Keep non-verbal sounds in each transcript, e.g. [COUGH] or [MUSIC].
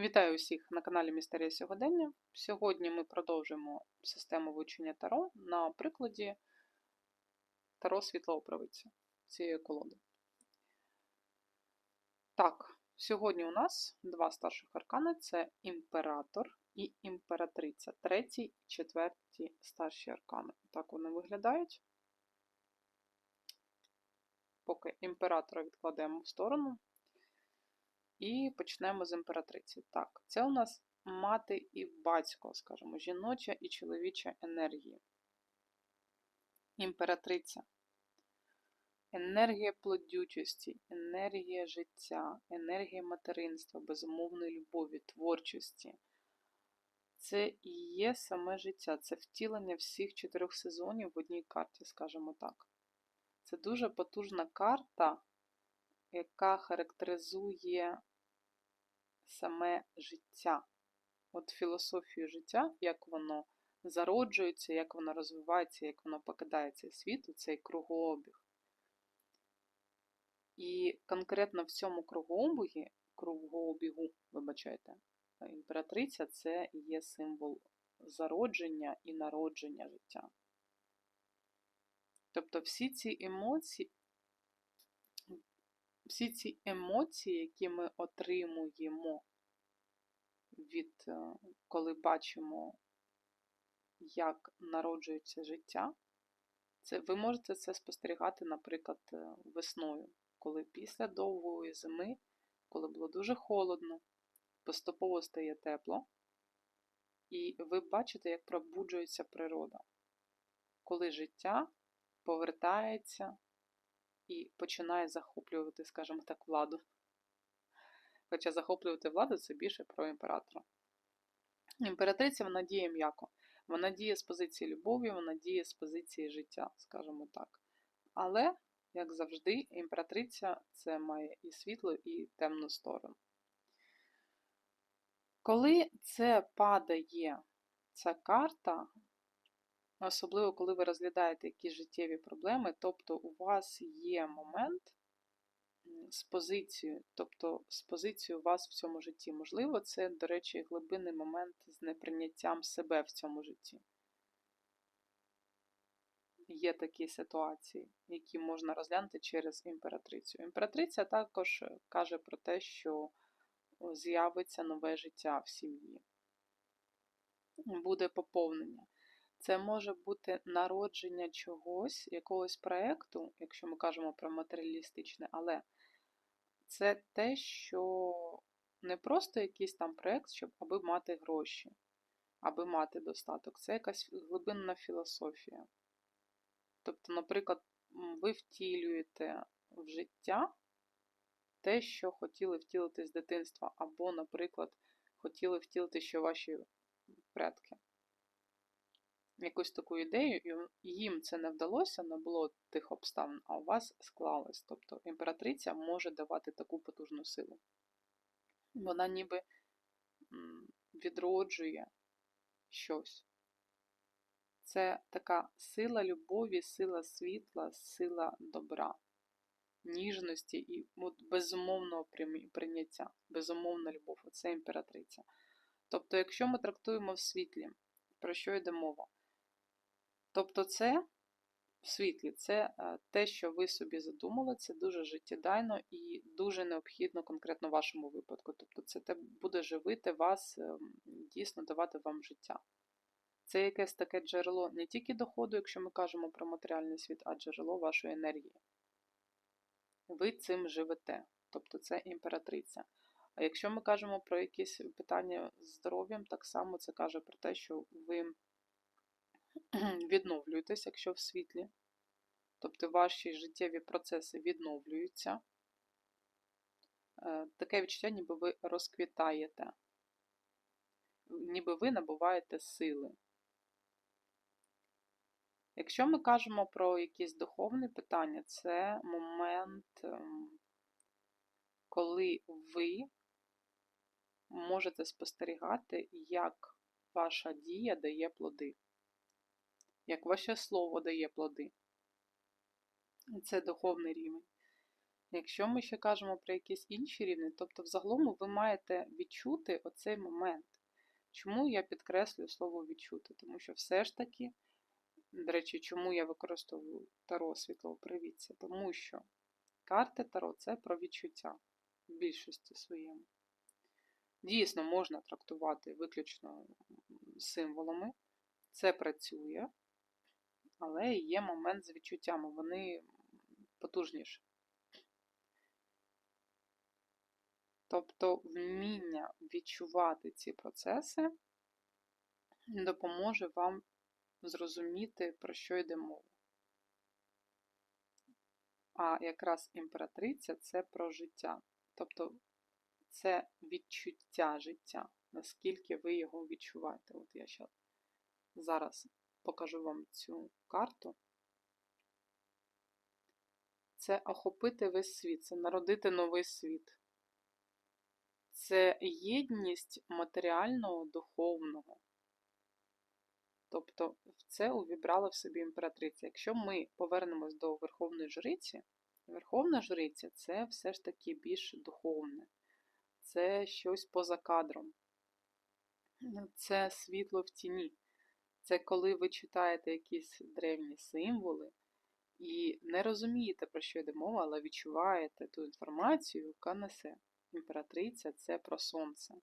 Вітаю усіх на каналі Містерія Сьогодення. Сьогодні ми продовжуємо систему вивчення Таро на прикладі Таро світлого правиця цієї колоди. Так, сьогодні у нас два старших аркани це імператор і імператриця. Третій і четвертій старші аркани. Так вони виглядають. Поки імператора відкладемо в сторону. І почнемо з імператриці. Так, це у нас мати і батько, скажімо, жіноча і чоловіча енергії. Імператриця. Енергія плодючості, енергія життя, енергія материнства, безумовної любові, творчості. Це і є саме життя, це втілення всіх чотирьох сезонів в одній карті, скажімо так. Це дуже потужна карта, яка характеризує саме життя. От філософію життя, як воно зароджується, як воно розвивається, як воно покидає цей світ, цей кругообіг. І конкретно в цьому кругообігі, кругообігу, вибачайте, імператриця це є символ зародження і народження життя. Тобто всі ці емоції, всі ці емоції, які ми отримуємо від е, коли бачимо, як народжується життя, це, ви можете це спостерігати, наприклад, е, весною, коли після довгої зими, коли було дуже холодно, поступово стає тепло, і ви бачите, як пробуджується природа, коли життя повертається і починає захоплювати, скажімо так, владу. Хоча захоплювати владу це більше про імператора. Імператриця вона діє м'яко. Вона діє з позиції любові, вона діє з позиції життя, скажімо так. Але, як завжди, імператриця це має і світло, і темну сторону. Коли це падає, ця карта, особливо коли ви розглядаєте якісь життєві проблеми, тобто у вас є момент, з позицією, тобто з позицією вас в цьому житті. Можливо, це, до речі, глибинний момент з неприйняттям себе в цьому житті. Є такі ситуації, які можна розглянути через імператрицю. Імператриця також каже про те, що з'явиться нове життя в сім'ї, буде поповнення. Це може бути народження чогось, якогось проєкту, якщо ми кажемо про матеріалістичне, але це те, що не просто якийсь там проєкт, щоб аби мати гроші, аби мати достаток. Це якась глибинна філософія. Тобто, наприклад, ви втілюєте в життя те, що хотіли втілити з дитинства, або, наприклад, хотіли втілити ще ваші предки якусь таку ідею, і їм це не вдалося, не було тих обставин, а у вас склалось. Тобто імператриця може давати таку потужну силу. Вона ніби відроджує щось. Це така сила любові, сила світла, сила добра, ніжності і безумовного прийняття, безумовна любов це імператриця. Тобто, якщо ми трактуємо в світлі, про що йде мова? Тобто, це в світлі, це е, те, що ви собі задумали, це дуже життєдайно і дуже необхідно конкретно вашому випадку. Тобто, це те буде живити вас, ем, дійсно давати вам життя. Це якесь таке джерело не тільки доходу, якщо ми кажемо про матеріальний світ, а джерело вашої енергії. Ви цим живете, тобто це імператриця. А якщо ми кажемо про якісь питання з здоров'ям, так само це каже про те, що ви [CLEARS THROAT] відновлюєтесь, якщо в світлі. Тобто ваші життєві процеси відновлюються. Е, таке відчуття, ніби ви розквітаєте, ніби ви набуваєте сили. Якщо ми кажемо про якісь духовні питання, це момент, ем, коли ви можете спостерігати, як ваша дія дає плоди як ваше слово дає плоди. Це духовний рівень. Якщо ми ще кажемо про якісь інші рівні, тобто взагалом ви маєте відчути оцей момент. Чому я підкреслюю слово відчути? Тому що все ж таки, до речі, чому я використовую таро світлого привітця? Тому що карти таро це про відчуття в більшості своєму. Дійсно, можна трактувати виключно символами, це працює, але є момент з відчуттями, вони потужніші. Тобто вміння відчувати ці процеси допоможе вам зрозуміти, про що йде мова. А якраз імператриця це про життя. Тобто це відчуття життя, наскільки ви його відчуваєте. От я зараз покажу вам цю карту. Це охопити весь світ, це народити новий світ. Це єдність матеріального, духовного. Тобто це увібрала в собі імператриця. Якщо ми повернемось до Верховної Жриці, Верховна Жриця це все ж таки більш духовне, це щось поза кадром, це світло в тіні. Це коли ви читаєте якісь древні символи і не розумієте, про що йде мова, але відчуваєте ту інформацію, яка несе. Імператриця це про сонце,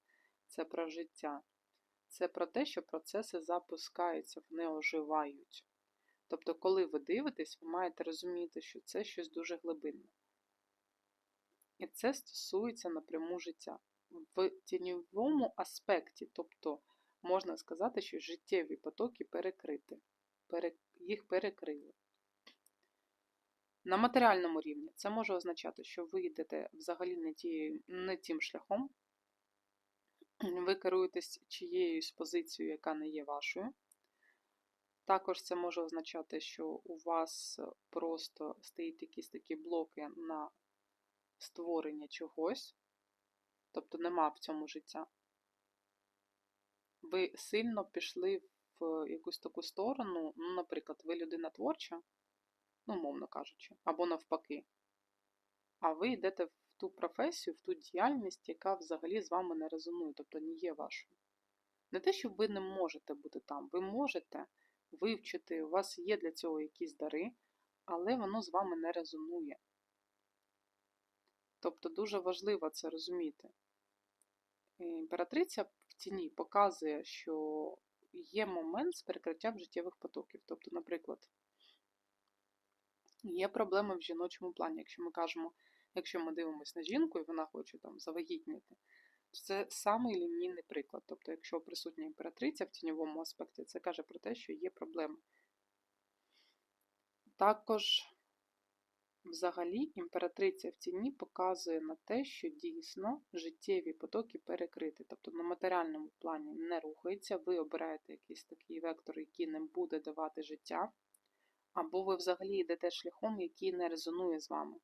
це про життя, це про те, що процеси запускаються, вони оживають. Тобто, коли ви дивитесь, ви маєте розуміти, що це щось дуже глибинне. І це стосується напряму життя. В тіньовому аспекті, тобто, можна сказати, що життєві потоки перекриті, їх перекрили. На матеріальному рівні це може означати, що ви йдете взагалі не, ті, не тим шляхом, ви керуєтесь чиєюсь позицією, яка не є вашою. Також це може означати, що у вас просто стоїть якісь такі блоки на створення чогось, тобто нема в цьому життя. Ви сильно пішли в якусь таку сторону, ну, наприклад, ви людина творча, ну, мовно кажучи, або навпаки. А ви йдете в ту професію, в ту діяльність, яка взагалі з вами не резонує, тобто не є вашою. Не те, що ви не можете бути там, ви можете вивчити, у вас є для цього якісь дари, але воно з вами не резонує. Тобто дуже важливо це розуміти. Імператриця в тіні показує, що є момент з перекриттям життєвих потоків. Тобто, наприклад, Є проблеми в жіночому плані. Якщо ми кажемо, якщо ми дивимося на жінку і вона хоче там завагітніти, то це самий лінійний приклад. Тобто, якщо присутня імператриця в тіньовому аспекті, це каже про те, що є проблеми. Також, взагалі, імператриця в тіні показує на те, що дійсно життєві потоки перекриті. Тобто на матеріальному плані не рухається, ви обираєте якийсь такий вектор, який не буде давати життя або ви взагалі йдете шляхом, який не резонує з вами.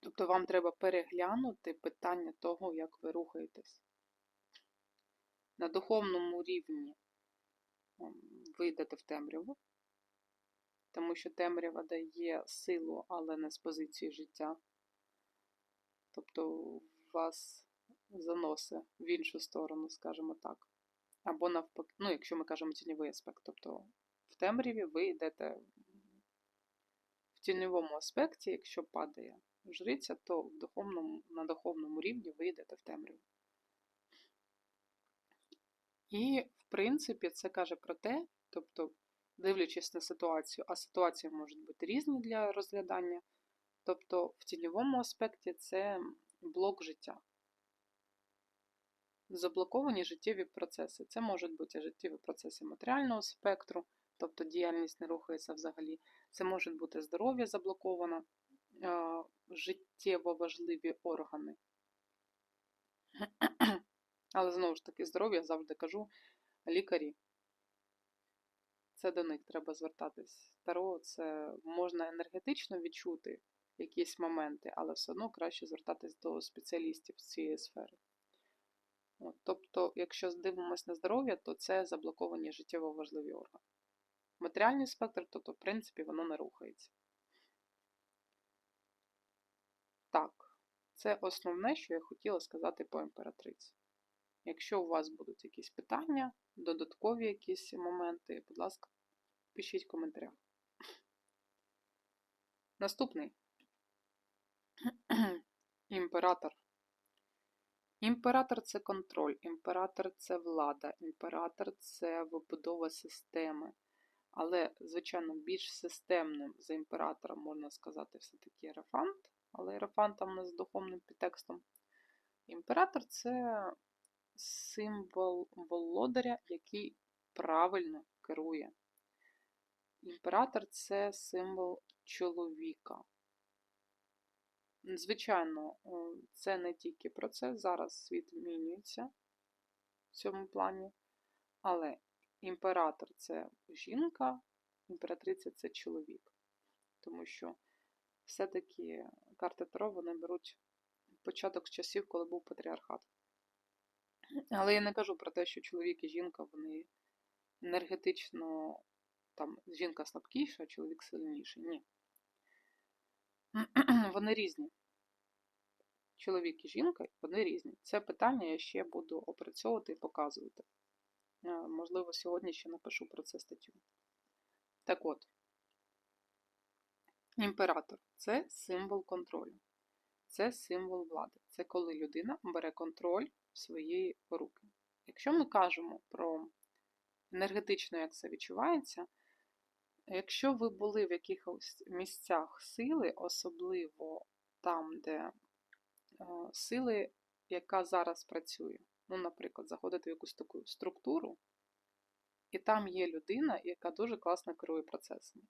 Тобто вам треба переглянути питання того, як ви рухаєтесь. На духовному рівні ем, ви йдете в темряву, тому що темрява дає силу, але не з позиції життя. Тобто вас заносить в іншу сторону, скажімо так. Або навпаки, ну, якщо ми кажемо тіньовий аспект, тобто в темряві ви йдете в тіньовому аспекті, якщо падає жриця, то в духовному, на духовному рівні ви йдете в темряву. І, в принципі, це каже про те, тобто, дивлячись на ситуацію, а ситуації можуть бути різні для розглядання. Тобто, в тіньовому аспекті це блок життя. Заблоковані життєві процеси. Це можуть бути життєві процеси матеріального спектру, тобто діяльність не рухається взагалі. Це може бути здоров'я заблоковано, життєво важливі органи. [CLEARS THROAT] Але знову ж таки, здоров'я завжди кажу, лікарі. Це до них треба звертатись. Таро це можна енергетично відчути якісь моменти, але все одно краще звертатись до спеціалістів з цієї сфери. От, Тобто, якщо дивимося на здоров'я, то це заблоковані життєво важливі органи матеріальний спектр, тобто, в принципі, воно не рухається. Так, Це основне, що я хотіла сказати по імператриці. Якщо у вас будуть якісь питання, додаткові якісь моменти, будь ласка, пишіть в коментарях. Наступний [CLEARS THROAT] імператор. Імператор це контроль, імператор це влада, імператор це вибудова системи. Але, звичайно, більш системним за імператора можна сказати все-таки Єрофант, але Єрофант там нас з духовним підтекстом. Імператор це символ володаря, який правильно керує. Імператор це символ чоловіка. Звичайно, це не тільки процес, зараз світ змінюється в цьому плані, але імператор це жінка, імператриця це чоловік. Тому що все-таки карти Таро вони беруть початок з часів, коли був патріархат. Але я не кажу про те, що чоловік і жінка вони енергетично, там жінка слабкіша, а чоловік сильніший. Ні. [CLEARS THROAT] Вони різні. Чоловік і жінка, вони різні. Це питання я ще буду опрацьовувати і показувати. Можливо, сьогодні ще напишу про це статтю. Так от, імператор це символ контролю, це символ влади. Це коли людина бере контроль в свої руки. Якщо ми кажемо про енергетично, як це відчувається, якщо ви були в якихось місцях сили, особливо там, де е, сили, яка зараз працює, ну, наприклад, заходите в якусь таку структуру, і там є людина, яка дуже класно керує процесами.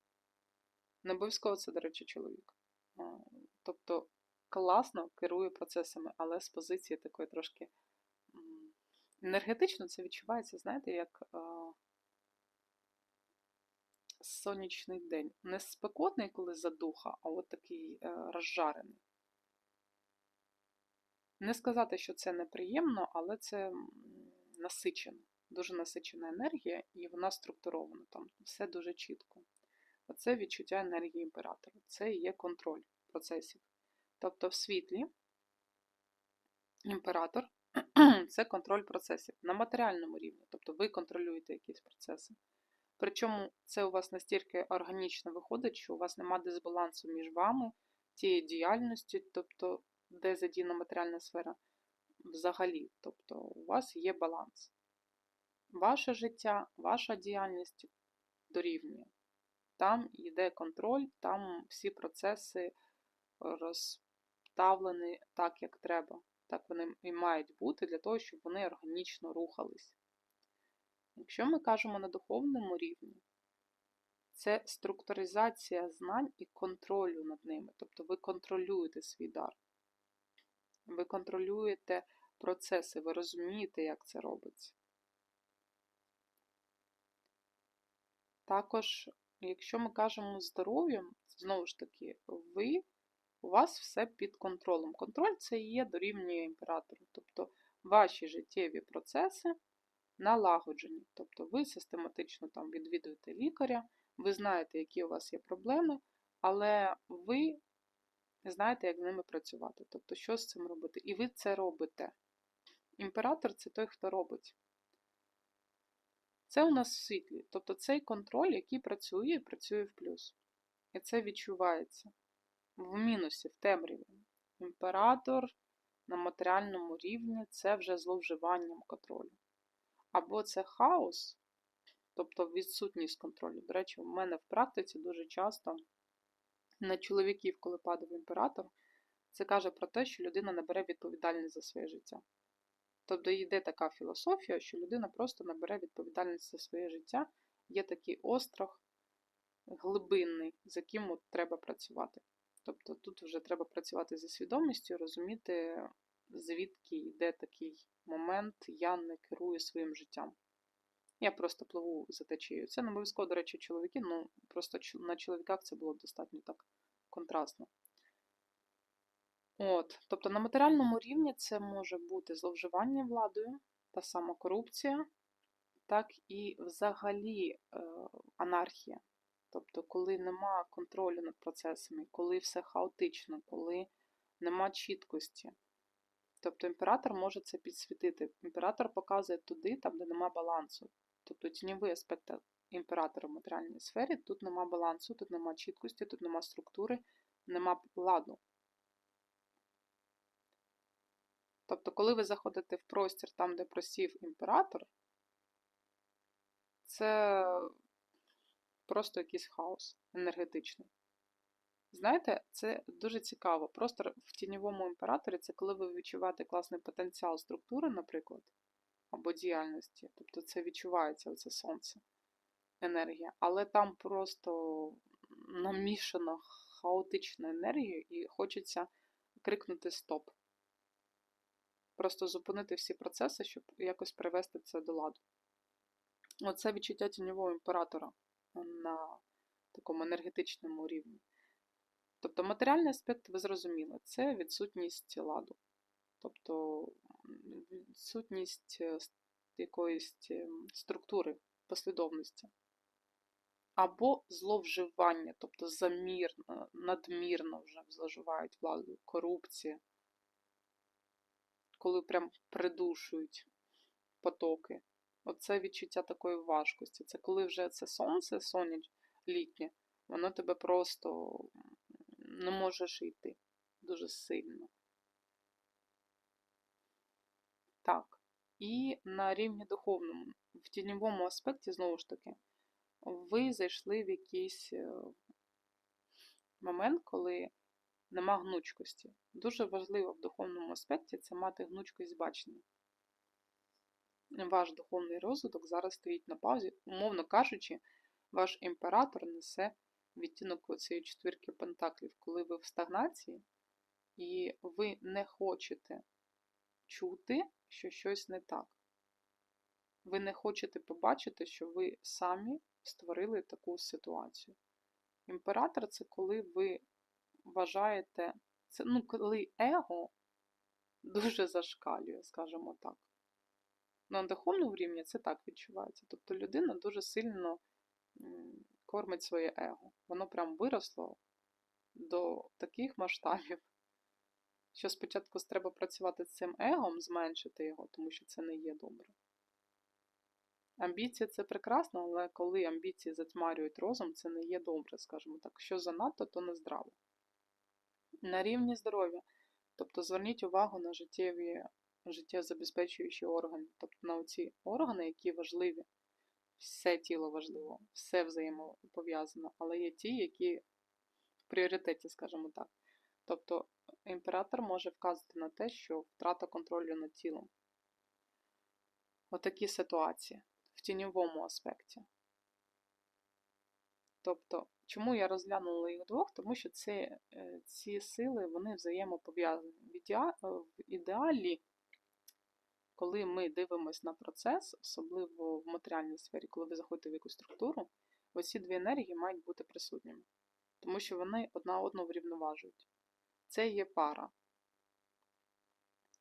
Не обов'язково це, до речі, чоловік. Тобто класно керує процесами, але з позиції такої трошки енергетично це відчувається, знаєте, як сонячний день. Не спекотний, коли задуха, а от такий е, розжарений. Не сказати, що це неприємно, але це насичено. Дуже насичена енергія, і вона структурована там. Все дуже чітко. Оце відчуття енергії імператора. Це є контроль процесів. Тобто, в світлі імператор [CLEARS THROAT] це контроль процесів на матеріальному рівні. Тобто ви контролюєте якісь процеси. Причому це у вас настільки органічно виходить, що у вас немає дисбалансу між вами, тією діяльністю, тобто, де задіяна матеріальна сфера взагалі. Тобто, у вас є баланс. Ваше життя, ваша діяльність дорівнює. Там йде контроль, там всі процеси розставлені так, як треба. Так вони і мають бути для того, щоб вони органічно рухались. Якщо ми кажемо на духовному рівні, це структуризація знань і контролю над ними. Тобто ви контролюєте свій дар. Ви контролюєте процеси, ви розумієте, як це робиться. Також, якщо ми кажемо здоров'ям, знову ж таки, ви, у вас все під контролем. Контроль це є дорівнює імператору. Тобто ваші життєві процеси налагоджені. Тобто ви систематично там відвідуєте лікаря, ви знаєте, які у вас є проблеми, але ви знаєте, як з ними працювати. Тобто, що з цим робити. І ви це робите. Імператор це той, хто робить. Це у нас в світлі. Тобто цей контроль, який працює працює в плюс. І це відчувається. В мінусі, в темряві. Імператор на матеріальному рівні це вже зловживанням контролю. Або це хаос, тобто відсутність контролю. До речі, у мене в практиці дуже часто на чоловіків, коли падав імператор, це каже про те, що людина не бере відповідальність за своє життя. Тобто йде така філософія, що людина просто не бере відповідальність за своє життя, є такий острах глибинний, з яким от треба працювати. Тобто тут вже треба працювати зі свідомістю, розуміти, звідки йде такий момент, я не керую своїм життям. Я просто пливу за течією. Це не обов'язково, до речі, чоловіки, ну просто на чоловіках це було достатньо так контрастно. От, Тобто на матеріальному рівні це може бути зловживання владою, та сама корупція, так і взагалі е, анархія. Тобто, коли нема контролю над процесами, коли все хаотично, коли нема чіткості. Тобто імператор може це підсвітити. Імператор показує туди, там, де нема балансу. Тобто тіньовий аспект імператора в матеріальній сфері, тут нема балансу, тут нема чіткості, тут нема структури, нема ладу. Тобто, коли ви заходите в простір там, де просів імператор, це просто якийсь хаос енергетичний. Знаєте, це дуже цікаво. Просто в тіньовому імператорі це коли ви відчуваєте класний потенціал структури, наприклад, або діяльності. Тобто це відчувається оце сонце, енергія. Але там просто намішано хаотична енергія, і хочеться крикнути стоп. Просто зупинити всі процеси, щоб якось привести це до ладу. Оце відчуття тіньового імператора на такому енергетичному рівні. Тобто матеріальний аспект, ви зрозуміли, це відсутність ладу. Тобто відсутність е, якоїсь ем, структури, послідовності. Або зловживання, тобто замірно, надмірно вже зловживають владу, корупція, коли прям придушують потоки. Оце відчуття такої важкості. Це коли вже це сонце, соняч літнє, воно тебе просто не можеш йти дуже сильно. Так. І на рівні духовному, в тіньовому аспекті, знову ж таки, ви зайшли в якийсь е, момент, коли нема гнучкості. Дуже важливо в духовному аспекті це мати гнучкість бачення. Ваш духовний розвиток зараз стоїть на паузі, умовно кажучи, ваш імператор несе відтінок цієї четвірки пентаклів, коли ви в стагнації, і ви не хочете чути, що щось не так. Ви не хочете побачити, що ви самі створили таку ситуацію. Імператор це коли ви вважаєте, це ну, коли его дуже зашкалює, скажімо так. На духовному рівні це так відчувається. Тобто людина дуже сильно кормить своє его. Воно прям виросло до таких масштабів, що спочатку треба працювати з цим егом, зменшити його, тому що це не є добре. Амбіції це прекрасно, але коли амбіції затьмарюють розум, це не є добре, скажімо так. Що занадто, то не здраво. На рівні здоров'я. Тобто зверніть увагу на життєві, життєзабезпечуючі органи, тобто на ці органи, які важливі все тіло важливо, все взаємопов'язано, але є ті, які в пріоритеті, скажімо так. Тобто імператор може вказати на те, що втрата контролю над тілом. Отакі ситуації в тіньовому аспекті. Тобто, чому я розглянула їх двох? Тому що це, е, ці сили вони взаємопов'язані. В ідеалі коли ми дивимося на процес, особливо в матеріальній сфері, коли ви заходите в якусь структуру, оці дві енергії мають бути присутніми, тому що вони одна одну врівноважують. Це є пара.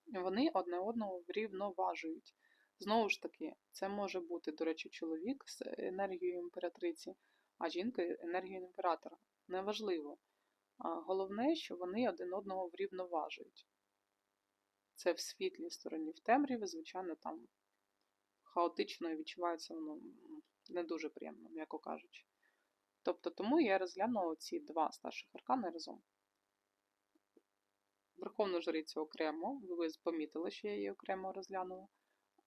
Вони одне одного врівноважують. Знову ж таки, це може бути, до речі, чоловік з енергією імператриці, а жінка енергією імператора. Неважливо. Головне, що вони один одного врівноважують. Це в світлій стороні, в темряві, звичайно, там хаотично і відчувається воно не дуже приємно, м'яко кажучи. Тобто, тому я розглянула ці два старших аркани разом. Верховну жрицю окремо, ви помітили, що я її окремо розглянула.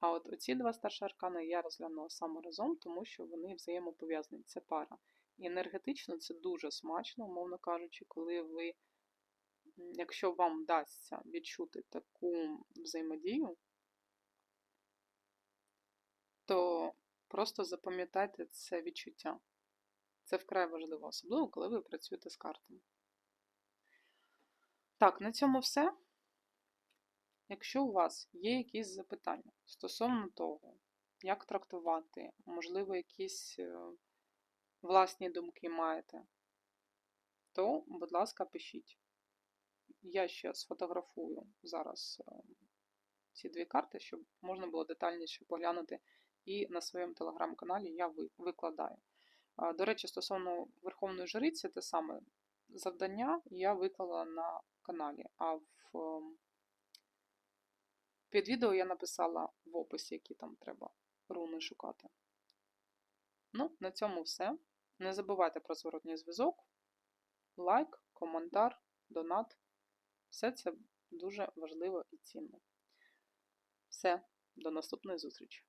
А от оці два старші аркани я розглянула саме разом, тому що вони взаємопов'язані. Це пара. І енергетично це дуже смачно, умовно кажучи, коли ви якщо вам вдасться відчути таку взаємодію, то просто запам'ятайте це відчуття. Це вкрай важливо, особливо, коли ви працюєте з картами. Так, на цьому все. Якщо у вас є якісь запитання стосовно того, як трактувати, можливо, якісь е, власні думки маєте, то, будь ласка, пишіть. Я ще сфотографую зараз е, ці дві карти, щоб можна було детальніше поглянути. І на своєму телеграм-каналі я викладаю. До речі, стосовно Верховної Жриці, те саме завдання я виклала на каналі, а в ем, під відео я написала в описі, які там треба руни шукати. Ну, на цьому все. Не забувайте про зворотній зв'язок, лайк, коментар, донат. Все це дуже важливо і цінно. Все, до наступної зустрічі!